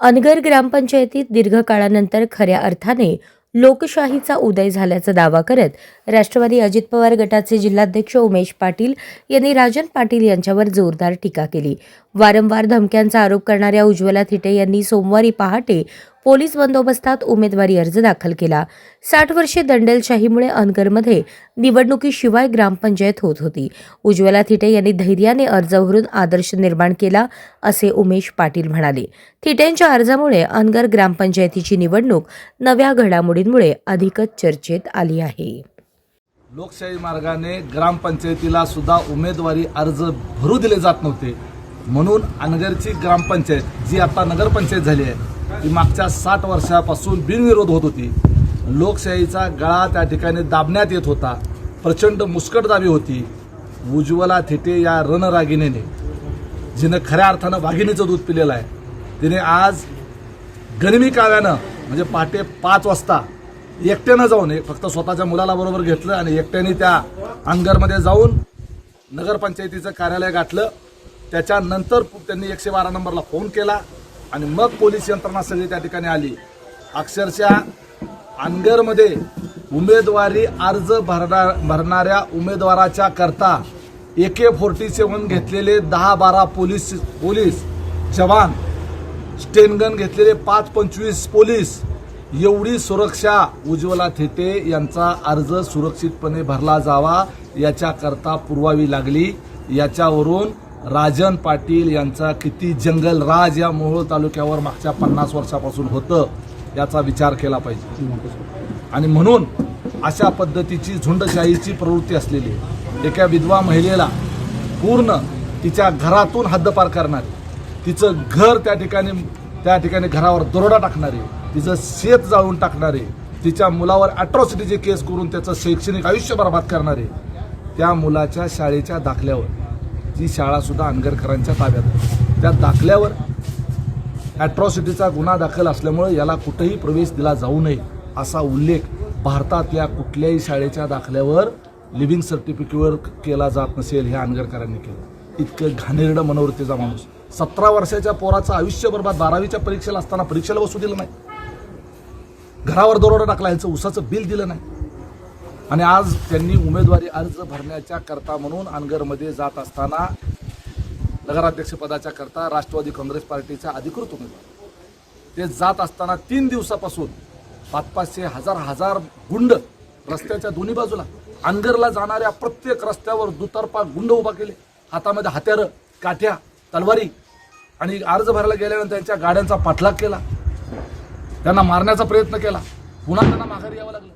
अनगर ग्रामपंचायतीत दीर्घकाळानंतर खऱ्या अर्थाने लोकशाहीचा उदय झाल्याचा दावा करत राष्ट्रवादी अजित पवार गटाचे जिल्हाध्यक्ष उमेश पाटील यांनी राजन पाटील यांच्यावर जोरदार टीका केली. वारंवार धमक्यांचा आरोप करणाऱ्या उज्ज्वला थिटे यांनी सोमवारी पहाटे पोलीस बंदोबस्तात उमेदवारी अर्ज दाखल केला. साठ वर्षे दंडेलशाहीमुळे अनगरमध्ये निवडणुकीशिवाय ग्रामपंचायत होत होती. उज्ज्वला थिटे यांनी धैर्याने अर्ज भरून आदर्श निर्माण केला असे उमेश पाटील म्हणाले. थिटेंच्या अर्जामुळे अनगर ग्रामपंचायतीची निवडणूक नव्या घडामोडींमुळे अधिकच चर्चेत आली आहे. लोकशाही मार्गाने ग्रामपंचायतीला सुद्धा उमेदवारी अर्ज भरू दिले जात नव्हते. म्हणून अनगरची ग्रामपंचायत जी आता नगरपंचायत झाली आहे ती मागच्या साठ वर्षापासून बिनविरोध होत होती. लोकशाहीचा गळा त्या ठिकाणी दाबण्यात येत होता. प्रचंड मुस्कटदाबी होती. उज्ज्वला थेटे या रणरागिणीने. जिनं खऱ्या अर्थानं वाघिणीचं दूध पिलेलं आहे. तिने आज गणमी काव्यानं म्हणजे पहाटे पाच वाजता एकट्यानं जाऊन एक फक्त स्वतःच्या मुलाला बरोबर घेतलं आणि एकट्याने त्या अंगरमध्ये जाऊन नगरपंचायतीचं कार्यालय गाठलं. त्याच्यानंतर त्यांनी एकशे बारा नंबरला फोन केला. आणि मग पोलीस यंत्रणा सगळी त्या ठिकाणी आली. अक्षरशः अनगरमध्ये उमेदवारी अर्ज भरणार भरणाऱ्या उमेदवाराच्या करता ए के फोर्टी सेवन घेतलेले दहा बारा पोलीस पोलीस जवान स्टेनगन घेतलेले पाच पंचवीस पोलीस एवढी सुरक्षा उज्ज्वला थेटे यांचा अर्ज सुरक्षितपणे भरला जावा याच्याकरता पुरवावी लागली. याच्यावरून राजन पाटील यांचा किती जंगल राज या मोहोळ तालुक्यावर मागच्या पन्नास वर्षापासून होतं याचा विचार केला पाहिजे आणि म्हणून अशा पद्धतीची झुंडशाहीची प्रवृत्ती असलेली आहे. एका विधवा महिलेला पूर्ण तिच्या घरातून हद्दपार करणारी तिचं घर त्या ठिकाणी त्या ठिकाणी घरावर दरोडा टाकणारे तिचं शेत जाळून टाकणारे तिच्या मुलावर अट्रॉसिटीचे केस करून त्याचं शैक्षणिक आयुष्य बर्बाद करणारे त्या मुलाच्या शाळेच्या दाखल्यावर ती शाळासुद्धा अनगरकरांच्या ताब्यात आहे. त्या दाखल्यावर ॲट्रॉसिटीचा गुन्हा दाखल असल्यामुळे याला कुठेही प्रवेश दिला जाऊ नये असा उल्लेख भारतातल्या कुठल्याही शाळेच्या दाखल्यावर लिव्हिंग सर्टिफिकेटवर केला जात नसेल हे अनगरकरांनी केलं. इतकं घाणेरडं मनोवृत्तीचा माणूस. सतरा वर्षाच्या पोराचं आयुष्य बरोबर बारावीच्या परीक्षेला असताना परीक्षेला बसू दिलं नाही. घरावर दरोडा टाकला ह्याचं उसाचं बिल दिलं नाही. आणि आज त्यांनी उमेदवारी अर्ज भरण्याच्या करता म्हणून अनगरमध्ये जात असताना नगराध्यक्षपदाच्या करता राष्ट्रवादी काँग्रेस पार्टीचा अधिकृत उमेदवार. ते जात असताना तीन दिवसापासून पाच पाचशे हजार हजार गुंड रस्त्याच्या दोन्ही बाजूला अनगरला जाणाऱ्या प्रत्येक रस्त्यावर दुतर्फा गुंड उभा केले. हातामध्ये हत्यारं काठ्या तलवारी आणि अर्ज भरायला गेल्यानंतर त्यांच्या गाड्यांचा पाठलाग केला. त्यांना मारण्याचा प्रयत्न केला. पुन्हा त्यांना माघारी यावं लागलं.